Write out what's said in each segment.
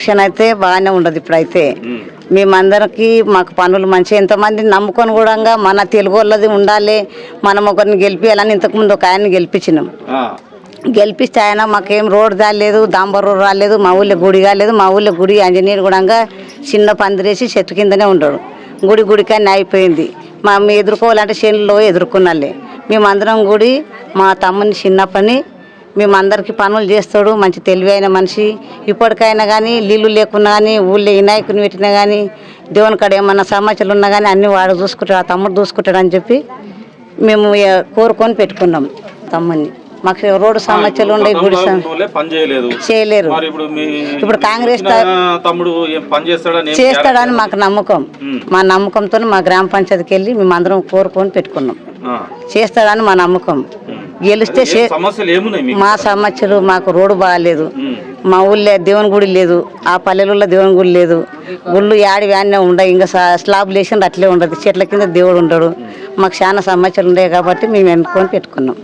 Election అయితే బాగానే ఉండదు ఇప్పుడైతే. మేమందరికి మాకు పనులు మంచి ఎంతమంది నమ్ముకొని కూడా మన తెలుగు వాళ్ళది ఉండాలి మనం ఒకరిని గెలిపించాలని ఇంతకుముందు ఒక ఆయన్ని గెలిపించినాం. గెలిపిస్తే ఆయన మాకేం రోడ్ రాలేదు దాంబర్ రోడ్ రాలేదు మా ఊళ్ళో గుడి కాలేదు మా ఊళ్ళో గుడి ఆంజనేయుడు కూడా చిన్న పందిరేసి చెట్టు కిందనే ఉండడు. గుడి గుడికని అయిపోయింది. మా మేము ఎదుర్కోవాలంటే చేనులో ఎదుర్కొనాలి. మేమందరం గుడి మా తమ్ముని చిన్నప్పని మేమందరికి పనులు చేస్తాడు మంచి తెలివైన మనిషి. ఇప్పటికైనా కానీ నీళ్ళు లేకున్నా కానీ ఊళ్ళో వినాయకుని పెట్టినా కానీ దేవుని కాడ ఏమన్నా సమస్యలు ఉన్నా కానీ అన్ని వాడు చూసుకుంటాడు ఆ తమ్ముడు చూసుకుంటాడు అని చెప్పి మేము కోరుకొని పెట్టుకున్నాం తమ్ముడిని. మాకు రోడ్డు సమస్యలు ఉండే గుడి చేయలేరు. ఇప్పుడు కాంగ్రెస్ తమ్ముడు చేస్తాడని మాకు నమ్మకం. మా నమ్మకంతో మా గ్రామ పంచాయతీకి వెళ్ళి మేము అందరం కోరుకొని పెట్టుకున్నాం. చేస్తాడని మా నమ్మకం. గెలిస్తే మా సమస్యలు మాకు రోడ్డు బాగాలేదు. మా ఊళ్ళో దేవుని గుడి లేదు. ఆ పల్లెలలో దేవుని గుడి లేదు. గుళ్ళు యాడి వ్యాన్నే ఉండవు ఇంకా స్లాబ్ లేచింది అట్లే ఉండదు. చెట్ల కింద దేవుడు ఉండడు. మాకు చాలా సమస్యలు ఉన్నాయి కాబట్టి మేము ఎన్నుకొని పెట్టుకున్నాం.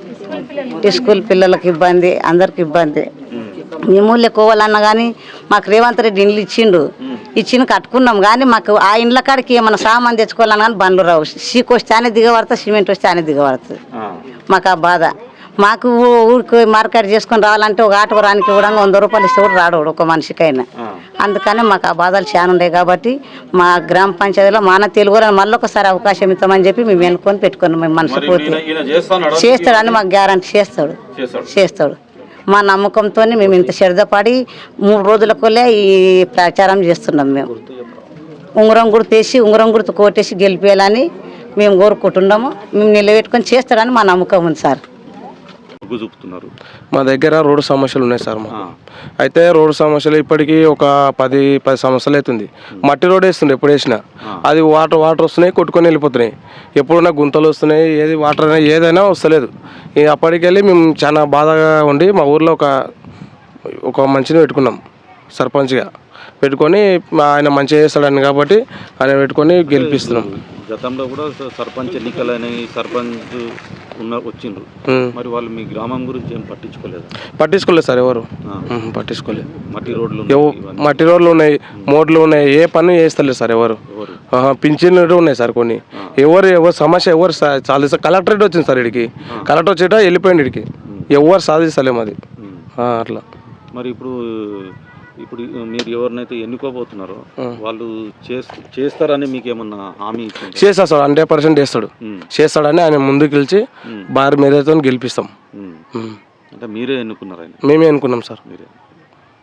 ఈ స్కూల్ పిల్లలకు ఇబ్బంది అందరికి ఇబ్బంది. మేము ఊళ్ళో కోవాలన్నా కానీ మాకు రేవంత్ రెడ్డి ఇండ్లు ఇచ్చిండు. ఇచ్చిన కట్టుకున్నాం. కానీ మాకు ఆ ఇండ్ల కాడికి ఏమైనా సామాన్ తెచ్చుకోవాలన్నా కానీ బండ్లు రావు. సీకు వస్తే అనే దిగబడుతుంది సిమెంట్ వస్తే అనే దిగబడుతుంది. మాకు ఆ బాధ. మాకు ఊరికి మార్కెట్ చేసుకొని రావాలంటే ఒక ఆటో రానికి కూడా వంద రూపాయలు ఇస్తే కూడా రాడు ఒక మనిషికైనా. అందుకని మాకు ఆ బాధలు చాలా ఉన్నాయి కాబట్టి మా గ్రామ పంచాయతీలో మన తెలుగు మళ్ళీ ఒకసారి అవకాశం ఇస్తామని చెప్పి మేము వెనుకొని పెట్టుకున్నాం మేము చేస్తాడు చేస్తాడని మాకు గ్యారంటీ చేస్తాడు. చేస్తాడు. చేస్తాడు. మా నమ్మకంతో మేము ఇంత శ్రద్ధపడి మూడు రోజులకోలే ఈ ప్రచారం చేస్తున్నాం మేము. ఉంగరం గుర్తు వేసి ఉంగరం గుర్తు కోటేసి గెలిపేయాలని మేము కోరుకుంటున్నాము. మేము నిలబెట్టుకొని చేస్తాడని మా నమ్మకం ఉంది సార్. మొగ్గు చూపుతున్నారు మా దగ్గర రోడ్డు సమస్యలు ఉన్నాయి సార్ ఆ. అయితే రోడ్డు సమస్యలు ఇప్పటికీ ఒక పది పది సంవత్సరాలు అవుతుంది. మట్టి రోడ్ వేస్తుండే ఎప్పుడు వేసినా. అది వాటర్ వాటర్ వస్తున్నాయి కొట్టుకొని వెళ్ళిపోతున్నాయి. ఎప్పుడున్నా గుంతలు వస్తున్నాయి ఏది వాటర్ అయినా ఏదైనా వస్తలేదు. అప్పటికెళ్ళి మేము చాలా బాధగా ఉండి మా ఊర్లో ఒక ఒక మంచిని పెట్టుకున్నాం సర్పంచ్గా. పెట్టుకొని మా- ఆయన మంచిగా చేస్తాడని కాబట్టి ఆయన పెట్టుకొని గెలిపిస్తున్నాం. గతంలో కూడా సర్పంచ్ ఎన్నికలని సర్పంచ్ ఉన్న వచ్చిండ్రు. మరి వాళ్ళు మీ గ్రామం గురించి ఏం పట్టించుకోలేదు? పట్టించుకోలేదు సార్ ఎవరు? పట్టించుకోలేదు. మట్టి రోడ్లు. మట్టి రోడ్లు ఉన్నాయి మోడ్లు ఉన్నాయి ఏ పని చేస్తలేదు సార్ ఎవరు? పింఛన్లు ఉన్నాయి సార్ కొన్ని. ఎవరు ఎవరు సమస్య ఎవరు చాలా సార్ కలెక్టరేట్ వచ్చింది సార్ ఇడికి. కలెక్టర్ వచ్చేట వెళ్ళిపోయింది ఇడికి. ఎవరు సాధిస్తలేము అది. అట్లా. మరి ఇప్పుడు ఇప్పుడు మీరు ఎవరినైతే ఎన్నుకోబోతున్నారో వాళ్ళు చేస్- చేస్తారని మీకు ఏమన్నా హామీ ఇచ్చింది చేస్తాడు సార్ హండ్రెడ్ పర్సెంట్ చేస్తాడు. చేస్తాడని ఆయన ముందుకు గెలిచి భారీ మేధతో గెలిపిస్తాం. అంటే మీరే ఎన్నుకున్నారు మేమే అనుకున్నాం సార్. మీరే.